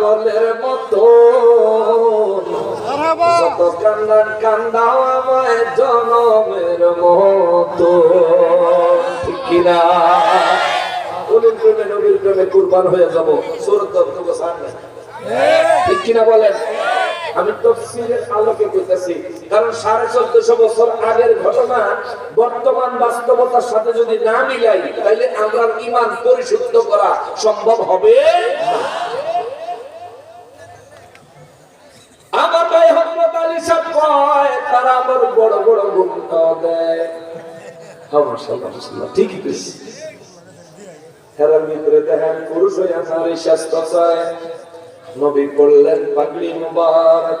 পাগলের মতো। যত কান্দান কান্দাও আমায় জনমের মতো। ঠিক কিনা? নবীর প্রেমে নবীর প্রেমে কুরবান হয়ে যাব। সুরত ঠিক কিনা বলেন? আমি তফসিলের আলোকে কারণ সাড়ে চোদ্দশো বছর আগের ঘটনা বর্তমান বাস্তবতার সাথে যদি না মিলাই তাইলে আমরা ইমান পরিশুদ্ধ করা সম্ভব হবে? না। কয় তারা আমার বড় বড় গুণটা দেয়। হ্যাঁ, ঠিকই কইছি হেরার ভিতরে দেখেন পুরুষ হয়ে নারী স্বাস্থ্য নবী পড়লেন পাগড়ি মুবারক।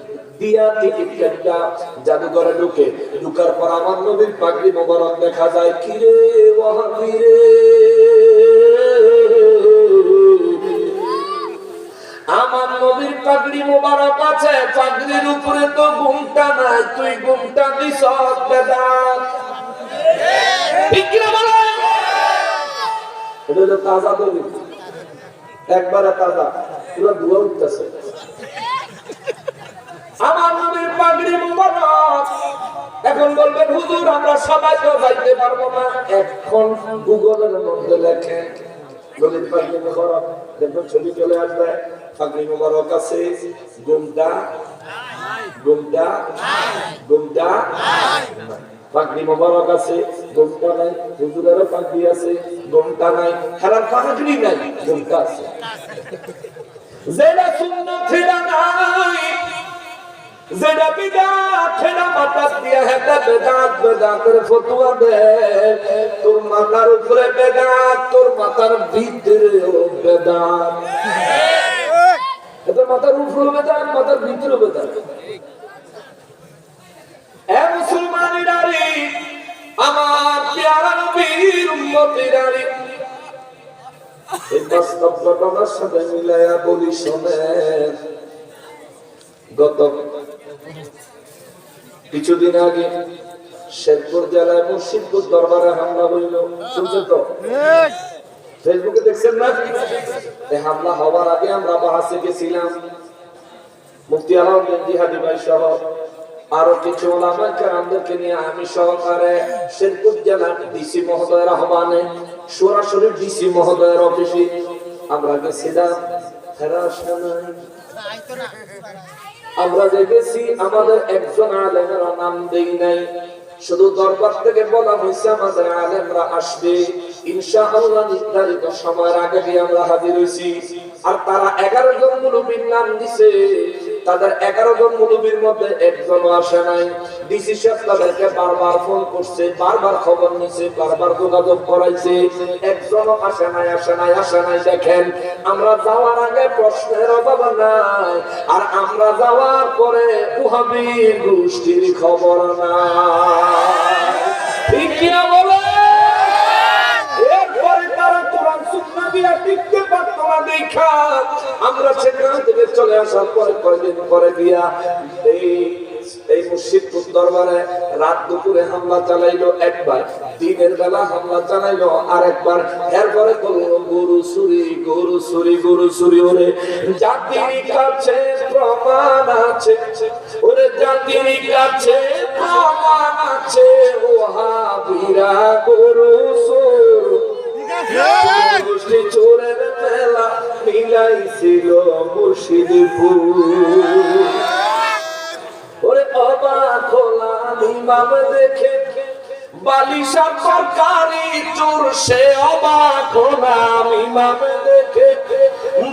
জাদুঘরে ঢুকে ঢুকার পর আমার নবীর পাগড়ি মোবারক দেখা যায় কিরে ওয়াহাবিরে আমার নবীর পাগড়ি মোবারক আছে, পাগড়ির উপরে তো ঘুমটা নাই, তুই ঘুমটা দিস তাজা একবারে তাজা, পুরো ধোয়া উঠতেছে। আমার নবীর পাগড়ি মুবারক। এখন বলবেন, হুজুর, আমরা সবাই তো যাইতে পারব না। এখন গুগলের মধ্যে লেখেন নবীর পাগড়ি মুবারক। দেখবেন ছবি চলে আসবে। পাগড়ি মুবারক আছে। গুমটা গুমটা গুমটা পাগড়ি মোবারক আছে। গুমটা নাই। হুজুরেরও পাগড়ি আছে। গুমটা নাই। হেরার পাগড়ি নাই। গুমটা আছে। যেটা সুন্নত ফিরা নাই। যেটা বিদাত ফেরা মাথার দিয়া হেটা বেদাত বেদাতের ফতুয়া দে। তোর মাথার উপরে বেদাত তোর মাথার ভিতরেও বেদাত এটা মাথার উপরে বেদাত মাথার ভিতরে বেদাত এ মুসলমানি নারী, আমার পেয়ারা নবীর উম্মতি নারী। এই বাস্তব ঘটনার সাথে মিলাইয়া বলি শোনেন গত কিছুদিন আগে শেরপুর জেলায় মুর্শিদপুর দরবারে হামলা হইল। শুনছেন তো? ফেসবুকে দেখছেন না? হামলা হওয়ার আগে আমরা বাহাসে গেছিলাম। মুফতি আলমগীর জিহাদি ভাই সহ আরও কিছু কেরামদেরকে নিয়ে আমি সহকারে শেরপুর জেলার ডিসি মহোদয়ের আহ্বানে সরাসরি ডিসি মহোদয়ের অফিসে আমরা গেছিলাম। ফেরাস নাই আমরা দেখেছি আমাদের একজন আলেমের নাম দেই নাই। শুধু দরবার থেকে বলা হয়েছে আমাদের আলেমরা আসবে। ইনশাআল্লাহ নির্ধারিত সময়ের আগে আমরা হাজির হয়েছি। আর তারা এগারো জনগুলো নাম দিছে। তাদের এগারো জন মুলুবির মধ্যে একজনও আসে নাই। ডিসি সাহেব তাদেরকে বারবার ফোন করছে, বারবার খবর নিছে, বারবার যোগাযোগ করাইছে। একজনও আসে নাই আসে নাই আসে নাই। দেখেন, আমরা যাওয়ার আগে প্রশ্নের অভাব নাই, আর আমরা যাওয়ার পরে উহাবি গোষ্ঠীর খবর নাই। ঠিক কিনা বলে এরপরে তারা কোরআন সুন্নাহ দিয়া টিকতে পারতো না দেখা আমরা সেখান থেকে চলে আসার পরে কয়েকদিন পরে গিয়া এই এই মুর্শিদপুর দরবারে রাত দুপুরে হামলা চালাইলো একবার দিনের বেলা হামলা চালাইলো আর একবার এরপরে করল গরু চুরি গরু চুরি গরু চুরি ওরে জাতির কাছে প্রমাণ আছে ওরে জাতির কাছে প্রমাণ আছে ওহাবিরা গরু চোর। গোষ্ঠী চোরের মেলা মিলাইছিল মুর্শিদপুর। ওরে অবাক হলাম ইমাম দেখে বালিশা তরকারি চোর, সে অবাক হলাম ইমাম দেখে।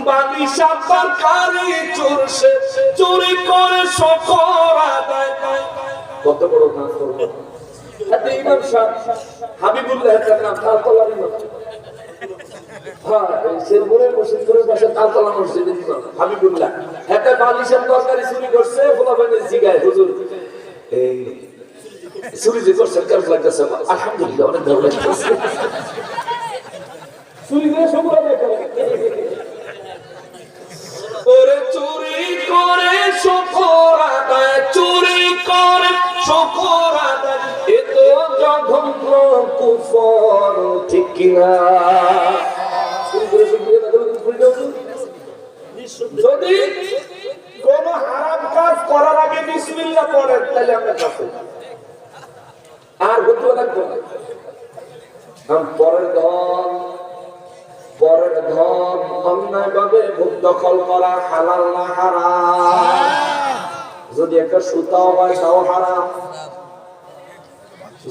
বালিশা তরকারি চোর, সে চুরি করে শকর আদায়। কত বড় কাজ করব। হাবিবুল্লাহ তার নাম তার তলার ইমাম হ্যাঁ এই শেরপুরের মসজিদের পাশে তালতলা মসজিদের ইমাম হাবিবুল্লাহ। একটা বালিশের তরকারি চুরি করছে, ফোলাফানের জিগায়, হুজুর। এই চুরি যে করছেন কেমন লাগতেছে? আলহামদুলিল্লাহ, অনেক ভালো লাগতেছে। চুরি করে সবুর ওরে চুরি করে শুকর আদায়, চুরি করে শুকর আদায়। এ তো জঘন্য কুফর, ঠিক কিনা? যদি কোন হারাম কাজ করার আগে পড়েন, তাহলে কাছে। আর পরের ধন পরের ধন অন্যায় ভাবে ভোগ দখল করা হালাল না হারাম। যদি একটা সুতাও হয়, তাও হারাম।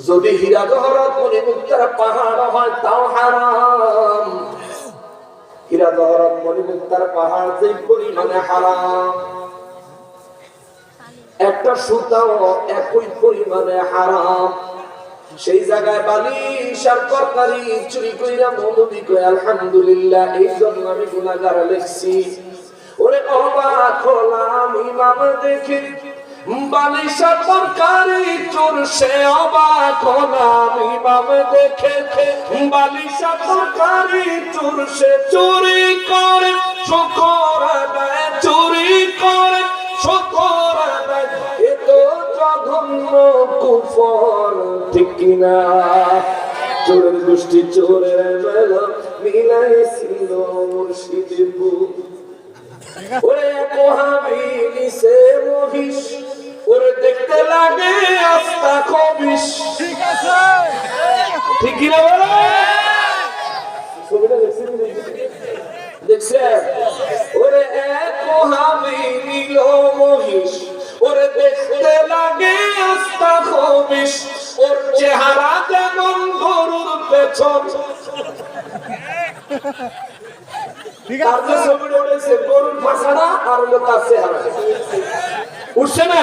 যদি হীরা জহরত মণিমুক্তার পাহাড় হয়, তাও হারাম। হীরা জহরত পাহাড় যে পরিমাণে হারাম। একটা সুতাও একই পরিমাণে হারাম। সেই জায়গায় আর তরকারি চুরি কইরা মৌলবি আলহামদুলিল্লাহ, এই জন্য আমি গুনাহগার লেখছি ওরে অবাক হলাম, ইমাম দেখে বালিশ আর তরকারি চোর, সে অবাক হলাম ইমাম দেখে বালিশ আর তরকারি চোর, সে চুরি করে, শুকর আদায়, চুরি করে, শুকর আদায়। এ তো জঘন্য কুফর, ঠিক কিনা? চোরের গোষ্ঠী চোরের বেলা মিলাইছিল মুর্শিদের বুক। ওরে কোহাবি নিছে মহিষ ওরে দেখতে লাগে আস্তা কবিস ঠিক আছে। ঠিক বলো? ছবিটা দেখছেন দেখছেন? ওরে এক নীল মহিষ। ওরে দেখতে লাগে আস্তা খবিস ওর চেহারা যেমন গরুর পেছন। ঠিক আছে। ছবিটা উঠেছে গরুর ফাঁসানা আর হলো তার চেহারা। উঠছে না?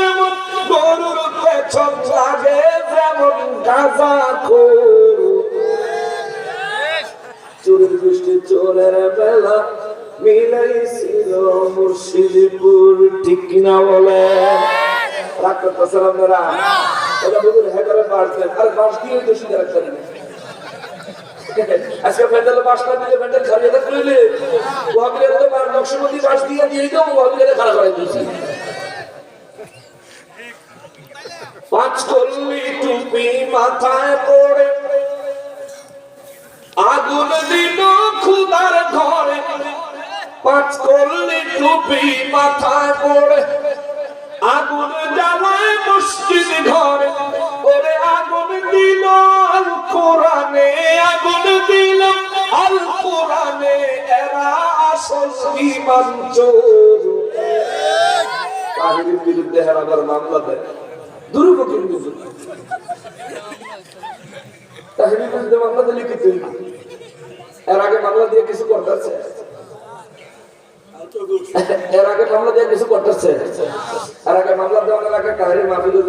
যেমন গাজা করু। চোরের গোষ্ঠী চোরের বেলা মিলাইছিল মুর্শিদপুর, ঠিক কিনা বলে? রাগ করতেছেন আপনারা। এটা বলুন হ্যাঁ করে দেন। আর বাস দিয়ে তো সিধা রাখতে পারি না। আজকে প্যান্ডেলে বাস না দিলে প্যান্ডেল খারিয়ে থাকতে হইলে তো দিয়ে দিয়েছি। পাঁচ কল্লি টুপি মাথায় পড়ে। আগুন দিল খুদার ঘরে। পাঁচ কল্লি টুপি মাথায় পড়ে। আগুন জ্বালায় মসজিদ ঘরে। ওরে আগুন দিল আল কোরআনে আগুন দিল আল কোরআনে এরা আসল ইমান চোর। কাহিনীর বিরুদ্ধে হেরাবার মামলা দেয়। দুর্ভোগের তাহিনীর বিরুদ্ধে মামলা দিলে কি এর আগে মামলা দিয়ে কিছু করতেছে। এর আগে মামলা দিয়ে কিছু করতেছে। এর আগে মামলা দেওয়ার কাহিনী মাহফিলে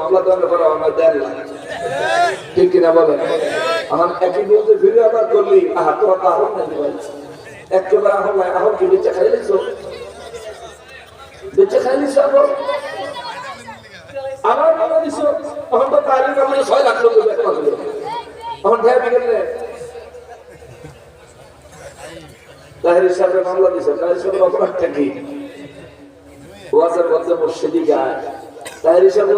মামলা দেওয়ার পরে আমার একই বলতে ফিরে আবার করলি আহা তো আহর নাই একেবারে আহর নাই। আহর কি, বেঁচে খাই লিখছো বেঁচে খাই লিখছো আবার আমার মামলা দিছো, তখন তো তাহলে মামলা ছয় লাখ লোক তখন ঢের বিকেলে তাহের হিসাবে মামলা দিছে, তাহের হিসাবে